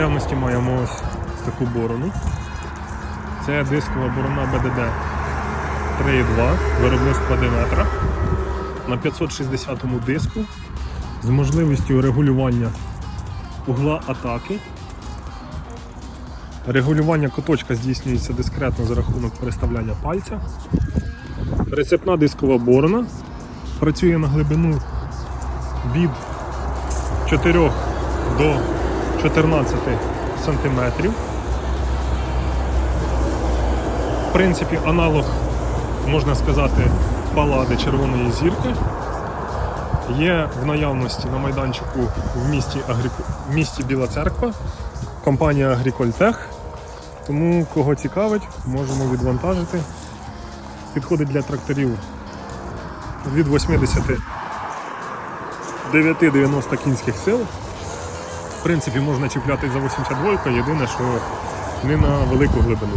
наявності маємо ось таку борону. Це дискова борона BDD 3.2, виробництва Диметра на 560 диску з можливістю регулювання угла атаки. Регулювання куточка здійснюється дискретно за рахунок переставляння пальця. Рецепна дискова борона працює на глибину від 4 до 14 сантиметрів. В принципі, аналог, можна сказати, палади червоної зірки. Є в наявності на майданчику в місті, Агріку... в місті Біла Церква, компанія Агрікольтех. Тому кого цікавить, можемо відвантажити. Підходить для тракторів від 89-90 кінських сил. В принципі, можна чіпляти за 82, єдине, що не на велику глибину.